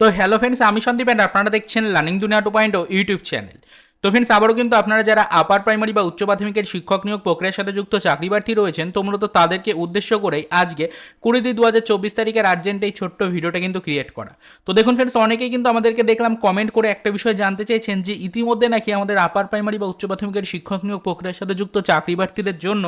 তো hello friends আমি Sandeep and আপনারা দেখছেন learning Duniya two point YouTube channel. তো ফ্রেন্ডস আবারও কিন্তু আপনারা যারা আপার প্রাইমারি বা উচ্চ মাধ্যমিকের শিক্ষক নিয়োগ প্রক্রিয়ার সাথে যুক্ত চাকরি প্রার্থী রয়েছেন, তো মূলত তাদেরকে উদ্দেশ্য করেই আজকে কুড়ি দুই দু হাজার চব্বিশ তারিখের আর্জেন্ট এই ছোট্ট ভিডিওটা কিন্তু ক্রিয়েট করা। তো দেখুন ফ্রেন্ডস অনেকেই কিন্তু আমাদেরকে দেখলাম কমেন্ট করে একটা বিষয় জানতে চাইছেন যে ইতিমধ্যে নাকি আমাদের আপার প্রাইমারি বা উচ্চ মাধ্যমিকের শিক্ষক নিয়োগ প্রক্রিয়ার সাথে যুক্ত চাকরি প্রার্থীদের জন্য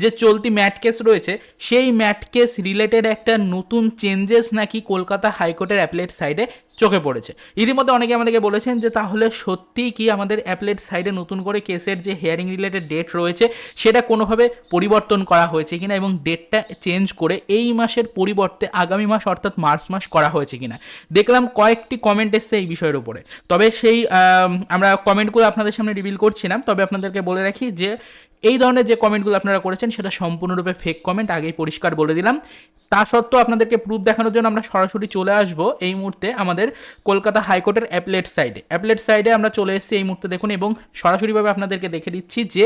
যে চলতি ম্যাট কেস রয়েছে, সেই ম্যাট কেস রিলেটেড একটা নতুন চেঞ্জেস নাকি কলকাতা হাইকোর্টের অ্যাপলেট সাইডে চোখে পড়েছে। ইতিমধ্যে অনেকে আমাদেরকে বলেছেন যে তাহলে সত্যিই কি আমাদের অ্যাপলেট সাইডে নতুন করে কেসের যে হেয়ারিং রিলেটেড ডেট রয়েছে, সেটা কোনোভাবে পরিবর্তন করা হয়েছে কিনা এবং ডেটটা চেঞ্জ করে এই মাসের পরিবর্তে আগামী মাস অর্থাৎ মার্চ মাস করা হয়েছে কিনা। দেখলাম কয়েকটি কমেন্ট এসছে এই বিষয়ের উপরে। তবে সেই আমরা কমেন্টগুলো আপনাদের সামনে রিভিল করছিলাম তবে আপনাদেরকে বলে রাখি যে এই ধরনের যে কমেন্টগুলো আপনারা করেছেন, সেটা সম্পূর্ণরূপে ফেক কমেন্ট আগেই পরিষ্কার বলে দিলাম। তা সত্ত্বেও আপনাদেরকে প্রুফ দেখানোর জন্য আমরা সরাসরি চলে আসব এই মুহূর্তে আমাদের কলকাতা হাইকোর্টের অ্যাপলেট সাইডে অ্যাপলেট সাইডে আমরা চলে এসেছি এই মুহূর্তে দেখুন, এবং সরাসরিভাবে আপনাদেরকে দেখে দিচ্ছি যে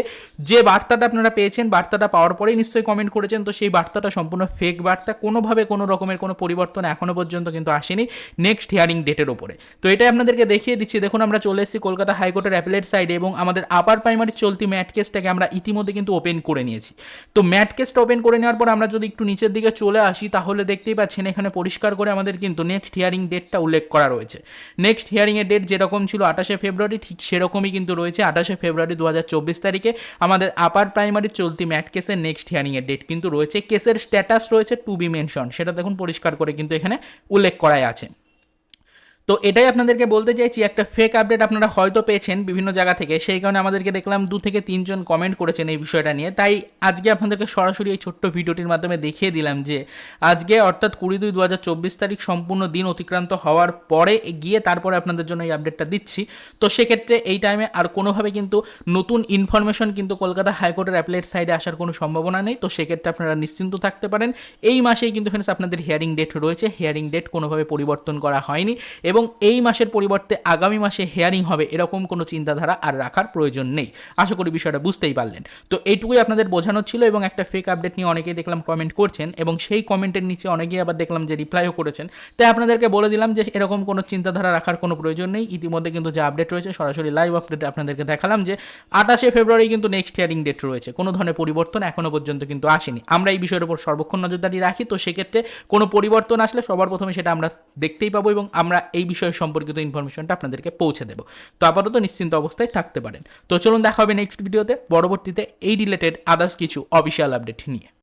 যে বার্তাটা আপনারা পেয়েছেন, বার্তাটা পাওয়ার পরেই নিশ্চয়ই কমেন্ট করেছেন, তো সেই বার্তাটা সম্পূর্ণ ফেক বার্তা, কোনোভাবে কোনো রকমের কোনো পরিবর্তন এখনও পর্যন্ত কিন্তু আসেনি নেক্সট হিয়ারিং ডেটের ওপরে তো এটাই আপনাদেরকে দেখিয়ে দিচ্ছি। দেখুন, আমরা চলে এসেছি কলকাতা হাইকোর্টের অ্যাপলেট সাইডে এবং আমাদের আপার প্রাইমারি চলতি ম্যাট কেসটাকে আমরা ইতিমধ্যে কিন্তু ওপেন করে নিয়েছি। তো ম্যাট কেসটা ওপেন করে নেওয়ার পর আমরা যদি একটু নিচের দিকে চলে আসি, তাহলে দেখতেই পাচ্ছেন এখানে পরিষ্কার করে আমাদের কিন্তু নেক্সট হিয়ারিং ডেটটা উল্লেখ করা রয়েছে। নেক্সট হিয়ারিংয়ের ডেট যেরকম ছিল আঠাশে ফেব্রুয়ারি, ঠিক সেরকমই কিন্তু রয়েছে আঠাশে ফেব্রুয়ারি দু হাজার চব্বিশ তারিখে। আমাদের আপার প্রাইমারি চলতি ম্যাট কেসের নেক্সট হিয়ারিংয়ের ডেট কিন্তু রয়েছে। কেসের স্ট্যাটাস রয়েছে টু বি মেনশন সেটা দেখুন পরিষ্কার করে কিন্তু এখানে উল্লেখ করাই আছে। তো এটাই আপনাদেরকে বলতে চাইছি, একটা ফেক আপডেট আপনারা হয়তো পেয়েছেন বিভিন্ন জায়গা থেকে। সেই কারণে আমাদেরকে দেখলাম দু থেকে তিনজন কমেন্ট করেছেন এই বিষয়টা নিয়ে। তাই আজকে আপনাদেরকে সরাসরি এই ছোট্ট ভিডিওটির মাধ্যমে দেখিয়ে দিলাম যে, আজকে অর্থাৎ কুড়ি দুই দু তারিখ সম্পূর্ণ দিন অতিক্রান্ত হওয়ার পরে গিয়ে তারপরে আপনাদের জন্য এই আপডেটটা দিচ্ছি। তো সেক্ষেত্রে এই টাইমে আর কোনোভাবে কিন্তু নতুন ইনফরমেশন কিন্তু কলকাতা হাইকোর্টের অ্যাপলেট সাইডে আসার কোনো সম্ভাবনা নেই। তো সেক্ষেত্রে আপনারা নিশ্চিন্ত থাকতে পারেন। এই মাসেই কিন্তু ফ্রেন্ডস আপনাদের হিয়ারিং ডেট রয়েছে। হিয়ারিং ডেট কোনোভাবে পরিবর্তন করা হয়নি। এবং এই মাসের পরিবর্তে আগামী মাসে হেয়ারিং হবে এরকম কোনো চিন্তাধারা আর রাখার প্রয়োজন নেই। আশা করি বিষয়টা বুঝতেই পারলেন। তো এইটুকুই আপনাদের বোঝানো ছিল এবং একটা ফেক আপডেট নিয়ে অনেকেই দেখলাম কমেন্ট করছেন এবং সেই কমেন্টের নিচে অনেকেই আবার দেখলাম যে রিপ্লাইও করেছেন। তাই আপনাদেরকে বলে দিলাম যে এরকম কোনো চিন্তাধারা রাখার কোনো প্রয়োজন নেই। ইতিমধ্যে কিন্তু যে আপডেট রয়েছে, সরাসরি লাইভ আপডেট আপনাদেরকে দেখালাম যে আঠাশে ফেব্রুয়ারি কিন্তু নেক্সট হিয়ারিং ডেট রয়েছে। কোনো ধরনের পরিবর্তন এখনও পর্যন্ত কিন্তু আসেনি। আমরা এই বিষয়ের উপর সর্বক্ষণ নজরদারি রাখি। তো সেক্ষেত্রে কোনো পরিবর্তন আসলে সবার প্রথমে সেটা আমরা দেখতেই পাবো এবং আমরা এই বিষয়ে সম্পর্কিত ইনফরমেশনটা আপনাদেরকে পৌঁছে দেবো। তো আপাতত নিশ্চিন্ত অবস্থায় থাকতে পারেন। তো চলুন দেখা হবে নেক্সট ভিডিওতে পরবর্তীতে এই রিলেটেড আদার্স কিছু অফিসিয়াল আপডেট নিয়ে।